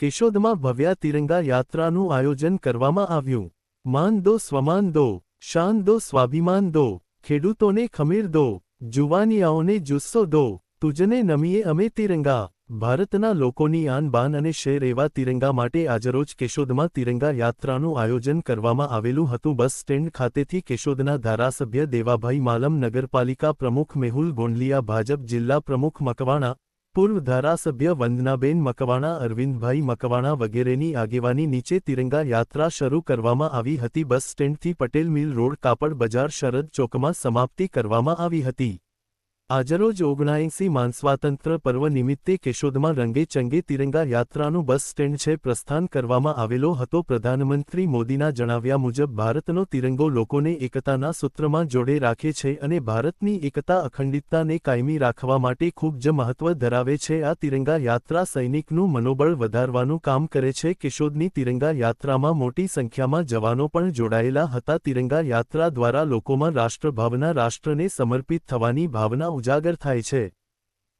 કેશોદમાં ભવ્ય તિરંગા યાત્રાનું આયોજન કરવામાં આવ્યું. માન દો, સ્વમાન દો, શાન દો, સ્વાભિમાન દો, ખેડૂતોને ખમીર દો, જુવાનિયાઓને જુસ્સો દો, તુજને નમીએ અમે તિરંગા. ભારતના લોકોની આનબાન અને શેર એવા તિરંગા માટે આજરોજ કેશોદમાં તિરંગા યાત્રાનું આયોજન કરવામાં આવેલું હતું. બસ સ્ટેન્ડ ખાતેથી કેશોદના ધારાસભ્ય દેવાભાઈ માલમ, નગરપાલિકા પ્રમુખ મેહુલ ગોંડલિયા, ભાજપ જિલ્લા પ્રમુખ મકવાણા પૂર્વ ધારાસભ્ય વંદનાબેન મકવાણા, અરવિંદભાઈ મકવાણા વગેરેની આગેવાની નીચે તિરંગા યાત્રા શરૂ કરવામાં આવી હતી. બસ સ્ટેન્ડથી પટેલ મિલ રોડ કાપડ બજાર શરદ ચોકમાં સમાપ્તિ કરવામાં આવી હતી. આજરોજ ઓગણાએંસી માનસ્વાતંત્ર પર્વ નિમિત્તે કેશોદમાં રંગે ચંગે તિરંગા યાત્રાનું બસ સ્ટેન્ડ છે પ્રસ્થાન કરવામાં આવેલો હતો પ્રધાનમંત્રી મોદીના જણાવ્યા મુજબ ભારતનો તિરંગો લોકોને એકતાના સૂત્રમાં જોડે રાખે છે અને ભારતની એકતા અખંડિતતાને કાયમી રાખવા માટે ખૂબ જ મહત્વ ધરાવે છે. આ તિરંગા યાત્રા સૈનિકનું મનોબળ વધારવાનું કામ કરે છે. કેશોદની તિરંગા યાત્રામાં મોટી સંખ્યામાં જવાનો પણ જોડાયેલા હતા. તિરંગા યાત્રા દ્વારા લોકોમાં રાષ્ટ્રભાવના, રાષ્ટ્રને સમર્પિત થવાની ભાવના ઉજાગર થાય છે.